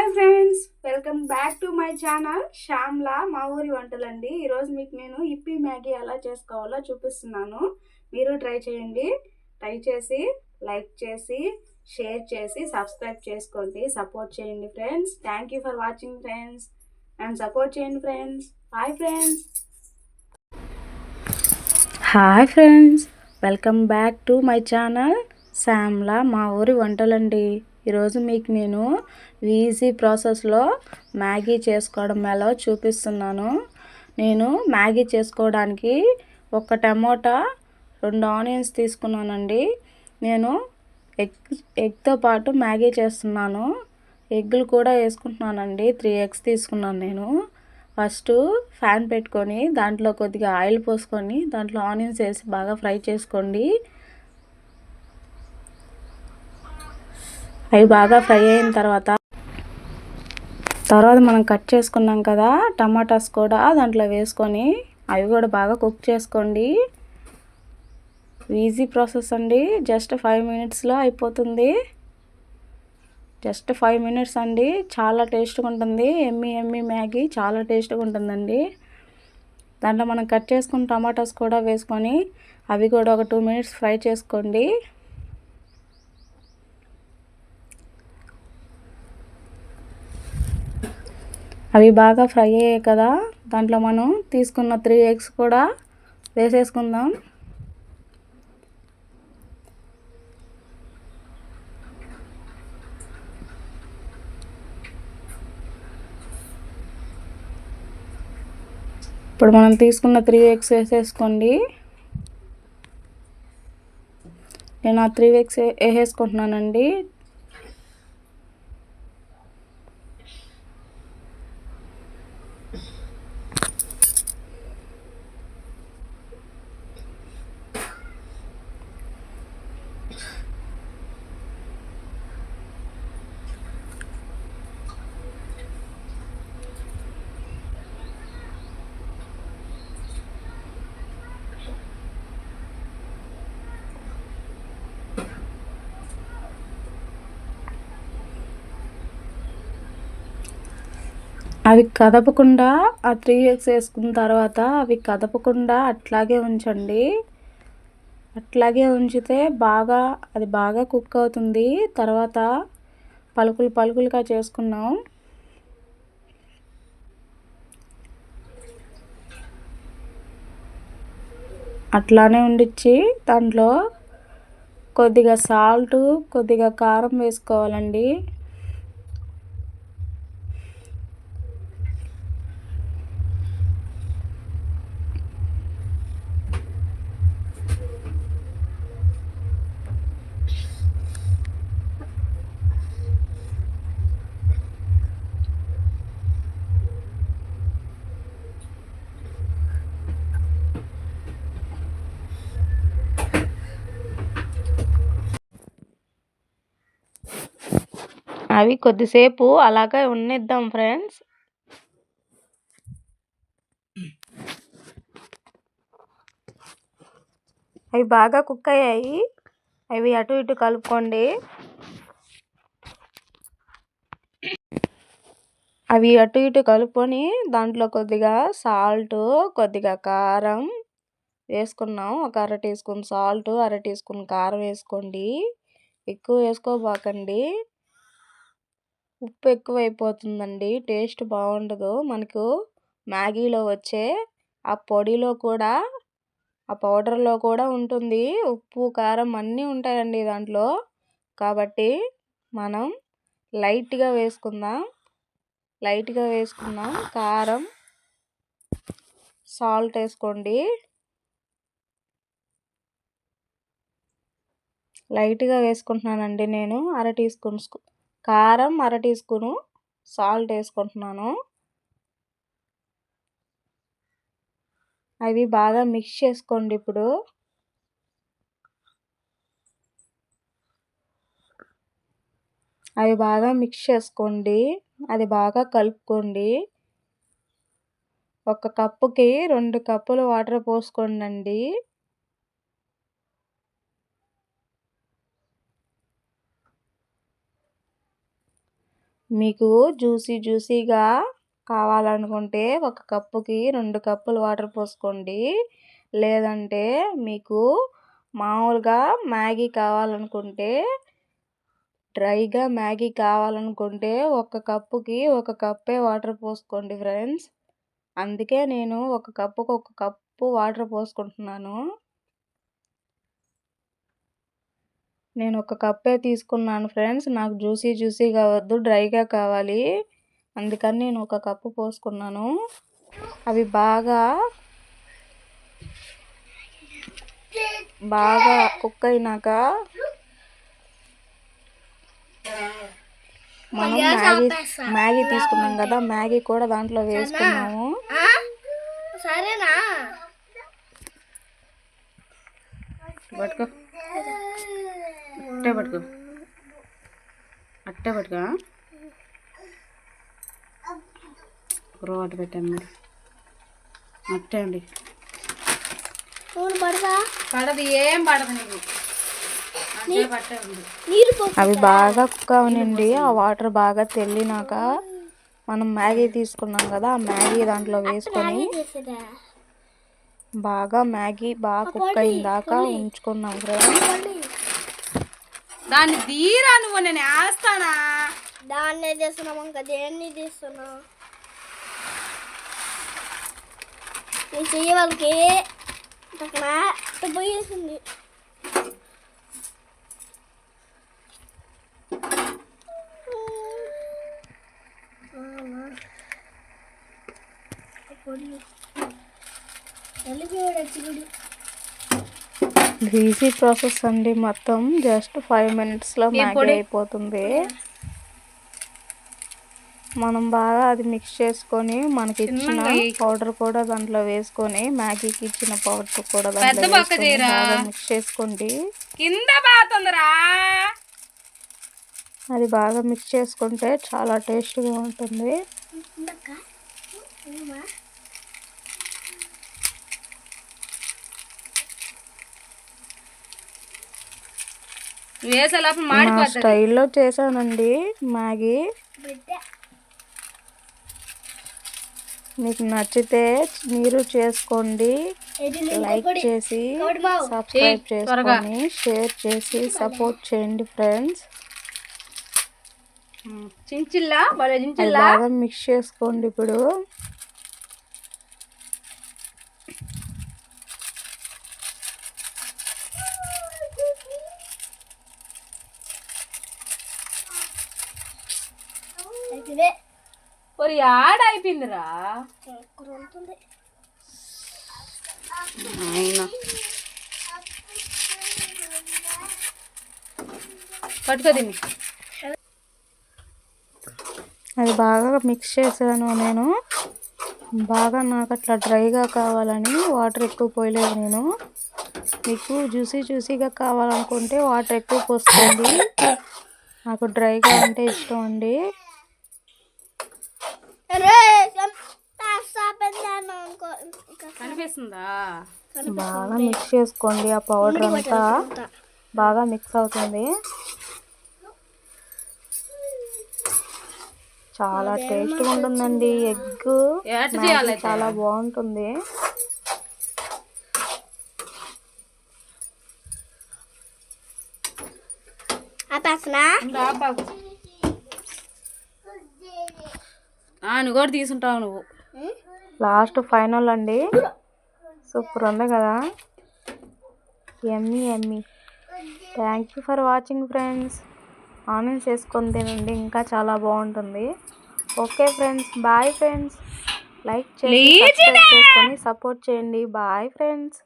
Hi friends welcome back to my channel. Shyamla మా ఊరి వంటలండి. ఈరోజు మీకు నేను ఇప్పి మ్యాగీ ఎలా చేసుకోవాలో చూపిస్తున్నాను. మీరు ట్రై చేయండి. ట్రై చేసి లైక్ చేసి షేర్ చేసి సబ్స్క్రైబ్ చేసుకోండి. సపోర్ట్ చేయండి friends. Thank you for watching friends. And support చేయండి friends. Hi friends. Hi friends welcome back to my channel. Shyamla మా ఊరి వంటలండి. ఈరోజు మీకు నేను ఈజీ ప్రాసెస్లో మ్యాగీ చేసుకోవడం ఎలా చూపిస్తున్నాను. నేను మ్యాగీ చేసుకోవడానికి ఒక టమోటా రెండు ఆనియన్స్ తీసుకున్నానండి. నేను ఎగ్ ఎగ్తో పాటు మ్యాగీ చేస్తున్నాను. ఎగ్గులు కూడా వేసుకుంటున్నానండి. త్రీ ఎగ్స్ తీసుకున్నాను నేను. ఫస్ట్ ఫ్యాన్ పెట్టుకొని దాంట్లో కొద్దిగా ఆయిల్ పోసుకొని దాంట్లో ఆనియన్స్ వేసి బాగా ఫ్రై చేసుకోండి. అవి బాగా ఫ్రై అయిన తర్వాత తర్వాత మనం కట్ చేసుకున్నాం కదా టమాటాస్ కూడా దాంట్లో వేసుకొని అవి కూడా బాగా కుక్ చేసుకోండి. ఈజీ ప్రాసెస్ అండి. జస్ట్ ఫైవ్ మినిట్స్లో అయిపోతుంది. జస్ట్ ఫైవ్ మినిట్స్ అండి. చాలా టేస్ట్గా ఉంటుంది. ఎమ్మి ఎమ్మి మ్యాగీ చాలా టేస్ట్గా ఉంటుందండి. దాంట్లో మనం కట్ చేసుకున్న టమాటాస్ కూడా వేసుకొని అవి కూడా ఒక టూ మినిట్స్ ఫ్రై చేసుకోండి. అవి బాగా ఫ్రై అయ్యాయి కదా. దాంట్లో మనం తీసుకున్న త్రీ ఎగ్స్ కూడా వేసేసుకుందాం. ఇప్పుడు మనం తీసుకున్న త్రీ ఎగ్స్ వేసేసుకోండి. నేను ఆ త్రీ ఎగ్స్ వేసేసుకుంటున్నానండి. అవి కదపకుండా ఆ త్రీ ఎగ్స్ వేసుకున్న తర్వాత అవి కదపకుండా అట్లాగే ఉంచండి. అట్లాగే ఉంచితే బాగా అది బాగా కుక్ అవుతుంది. తర్వాత పలుకులు పలుకులుగా చేసుకున్నాం అట్లానే ఉండిచ్చి దాంట్లో కొద్దిగా సాల్ట్ కొద్దిగా కారం వేసుకోవాలండి. అవి కొద్దిసేపు అలాగే ఉన్నిద్దాం ఫ్రెండ్స్. అవి బాగా కుక్ అయ్యాయి. అవి అటు ఇటు కలుపుకోండి. అవి అటు ఇటు కలుపుకొని దాంట్లో కొద్దిగా సాల్ట్ కొద్దిగా కారం వేసుకున్నాం. ఒక అర టీ స్పూన్ సాల్ట్ అర టీ స్పూన్ కారం వేసుకోండి. ఎక్కువ వేసుకోబాకండి. ఉప్పు ఎక్కువైపోతుందండి. టేస్ట్ బాగుండదు. మనకు మ్యాగీలో వచ్చే ఆ పొడిలో కూడా ఆ పౌడర్లో కూడా ఉంటుంది. ఉప్పు కారం అన్నీ ఉంటాయండి దాంట్లో. కాబట్టి మనం లైట్గా వేసుకుందాం. లైట్గా వేసుకుందాం. కారం సాల్ట్ వేసుకోండి. లైట్గా వేసుకుంటున్నానండి నేను. అర టీ స్పూన్ కారం అర టీ స్పూను సాల్ట్ వేసుకుంటున్నాను. అవి బాగా మిక్స్ చేసుకోండి ఇప్పుడు. అవి బాగా మిక్స్ చేసుకోండి. అది బాగా కలుపుకోండి. ఒక కప్పుకి రెండు కప్పులు వాటర్ పోసుకోండి మీకు జ్యూసీ జ్యూసీగా కావాలనుకుంటే ఒక కప్పుకి రెండు కప్పులు వాటర్ పోసుకోండి. లేదంటే మీకు మామూలుగా మ్యాగీ కావాలనుకుంటే డ్రైగా మ్యాగీ కావాలనుకుంటే ఒక కప్పుకి ఒక కప్పే వాటర్ పోసుకోండి ఫ్రెండ్స్. అందుకే నేను ఒక కప్పుకు ఒక కప్పు వాటర్ పోసుకుంటున్నాను. నేను ఒక కప్పే తీసుకున్నాను ఫ్రెండ్స్. నాకు జ్యూసీ జ్యూసీగా వద్దు డ్రైగా కావాలి. అందుకని నేను ఒక కప్పు పోసుకున్నాను. అవి బాగా బాగా కుక్ అయినాక మనం మ్యాగీ మ్యాగీ తీసుకున్నాం కదా మ్యాగీ కూడా దాంట్లో వేసుకున్నాము. సరేనా? పట్టుకో. అట్టే పట్టుకో. అట్టే పట్టుకో రోడ్ పెట్టాను మరి. అట్టే అండి పడదా? పడదు ఏం పడదు నీకు. అట్టే పట్టే ఉంది నీరు పో అవి బాగా కుక్ అవనండి ఆ వాటర్ బాగా తెల్లినాక మనం మ్యాగీ తీసుకున్నాం కదా ఆ మ్యాగీ దాంట్లో వేసుకొని బాగా మ్యాగీ బాగా కుక్ అయిన దాకా ఉంచుకున్నాం ఫ్రెండ్స్ పల్లి దాన్ని తీరా నువ్వు నేను వేస్తానా? దాన్నే తీస్తున్నాం ఇంకా దేన్ని తీస్తున్నా? నేను చెయ్యి వాళ్ళకి పోయేసింది. వెళ్ళిపోయాడు వచ్చిగుడి ఈజీ ప్రాసెస్ అండి మొత్తం. జస్ట్ ఫైవ్ మినిట్స్లో మ్యాగీ అయిపోతుంది. మనం బాగా అది మిక్స్ చేసుకొని మనకి ఇచ్చిన పౌడర్ కూడా దాంట్లో వేసుకొని మ్యాగీకి ఇచ్చిన పౌడర్ కూడా దాంట్లో మిక్స్ చేసుకోండి. కింద బాతుందిరా అది బాగా మిక్స్ చేసుకుంటే చాలా టేస్ట్గా ఉంటుంది. మాడిపోతుంది. స్టైల్లో చేశానండి మ్యాగీ. మీకు నచ్చితే మీరు చేసుకోండి. లైక్ చేసి సబ్స్క్రైబ్ చేసుకొని షేర్ చేసి సపోర్ట్ చేయండి ఫ్రెండ్స్. చించిల్లా? బాగా మిక్స్ చేసుకోండి ఇప్పుడు. మరి ఆడ అయిపోయిందిరా. పట్టుకో దీన్ని. అది బాగా మిక్స్ చేశాను నేను. బాగా నాకు అట్లా డ్రైగా కావాలని వాటర్ ఎక్కువ పోయలేదు నేను. మీకు జ్యూసీ జ్యూసీగా కావాలనుకుంటే వాటర్ ఎక్కువ పోసుకోండి. నాకు డ్రైగా అంటే ఇష్టం అండి. ఇంకా కనిపిస్తుందా బాగా మిక్స్ చేసుకోండి ఆ పౌడర్ అంతా. బాగా మిక్స్ అవుతుంది. చాలా టేస్ట్గా ఉంటుందండి. ఎగ్ చాలా బాగుంటుంది. నువ్వు కూడా తీసుంటావు నువ్వు. లాస్ట్ ఫైనల్ అండి. సూపర్ ఉంది కదా? ఎమ్మీ Emmy thank you for watching friends onions వేసుకొని తినండి ఇంకా చాలా బాగుంటుంది. Okay friends bye friends like చేసి సబ్స్క్రైబ్ చేసుకొని సపోర్ట్ చేయండి. Bye friends